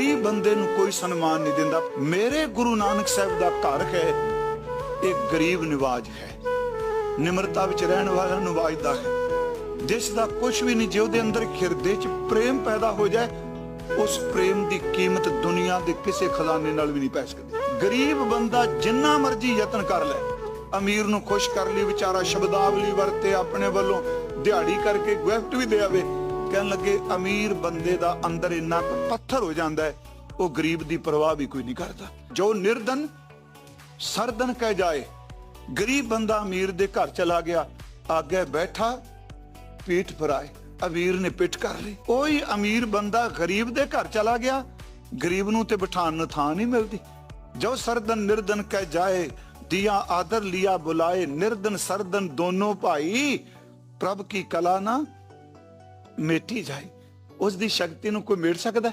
ਗਰੀਬ ਬੰਦੇ ਨੂੰ ਕੋਈ ਸਨਮਾਨ ਨਹੀਂ ਦਿੰਦਾ। ਮੇਰੇ ਗੁਰੂ ਨਾਨਕ ਸਾਹਿਬ ਦਾ ਘਰ ਹੈ, ਇਹ ਗਰੀਬ ਨਿਵਾਜ ਹੈ। ਨਿਮਰਤਾ ਵਿੱਚ ਰਹਿਣ ਵਾਲਾ ਨਿਵਾਜਦਾ ਹੈ। ਜਿਸ ਦਾ ਕੁਝ ਵੀ ਨਹੀਂ, ਜੇ ਉਹਦੇ ਅੰਦਰ ਹਿਰਦੇ 'ਚ ਪ੍ਰੇਮ ਪੈਦਾ ਹੋ ਜਾਏ, ਉਸ ਪ੍ਰੇਮ ਦੀ ਕੀਮਤ ਦੁਨੀਆ ਦੇ ਕਿਸੇ ਖਜ਼ਾਨੇ ਨਾਲ ਵੀ ਨਹੀਂ ਪੈ ਸਕਦੀ। ਗਰੀਬ ਬੰਦਾ ਜਿੰਨਾ ਮਰਜ਼ੀ ਯਤਨ ਕਰ ਲੈ। ਅਮੀਰ ਨੂੰ ਖੁਸ਼ ਕਰ ਲਈ, ਵਿਚਾਰਾ ਸ਼ਬਦਾਵਲੀ ਵਰਤੇ ਆਪਣੇ ਵੱਲੋਂ, ਦਿਹਾੜੀ ਕਰਕੇ ਗਿਫਟ ਵੀ ਦੇ ਆਵੇ। ਕਹਿਣ ਲੱਗੇ, ਅਮੀਰ ਬੰਦੇ ਦਾ ਅੰਦਰ ਇੰਨਾ ਕੁ ਪੱਥਰ ਹੋ ਜਾਂਦਾ ਹੈ, ਉਹ ਗਰੀਬ ਦੀ ਪਰਵਾਹ ਵੀ ਕੋਈ ਨਹੀਂ ਕਰਦਾ। ਜੋ ਨਿਰਦਨ ਸਰਦਨ ਕਹਿ ਜਾਏ, ਗਰੀਬ ਬੰਦਾ ਅਮੀਰ ਦੇ ਘਰ ਚਲਾ ਗਿਆ, ਆਗੇ ਬੈਠਾ, ਪੀਠ ਫਰਾਏ ਅਮੀਰ ਨੇ ਪਿੱਠ ਕਰ ਲਈ। ਕੋਈ ਅਮੀਰ ਬੰਦਾ ਗਰੀਬ ਦੇ ਘਰ ਚਲਾ ਗਿਆ, ਗਰੀਬ ਨੂੰ ਤੇ ਬਿਠਾਣ ਨੂੰ ਥਾਂ ਨਹੀਂ ਮਿਲਦੀ। ਜੋ ਸਰਦਨ ਨਿਰਦਨ ਕਹਿ ਜਾਏ, ਦਿਆ ਆਦਰ ਲਿਆ ਬੁਲਾਏ ਨਿਰਦਨ ਸਰਦਨ ਦੋਨੋਂ ਭਾਈ, ਪ੍ਰਭ ਕੀ ਕਲਾ ਨਾ ਮੇਟੀ ਜਾਏ ਉਸ ਦੀ ਸ਼ਕਤੀ ਨੂੰ ਕੋਈ ਮੇੜ ਸਕਦਾ?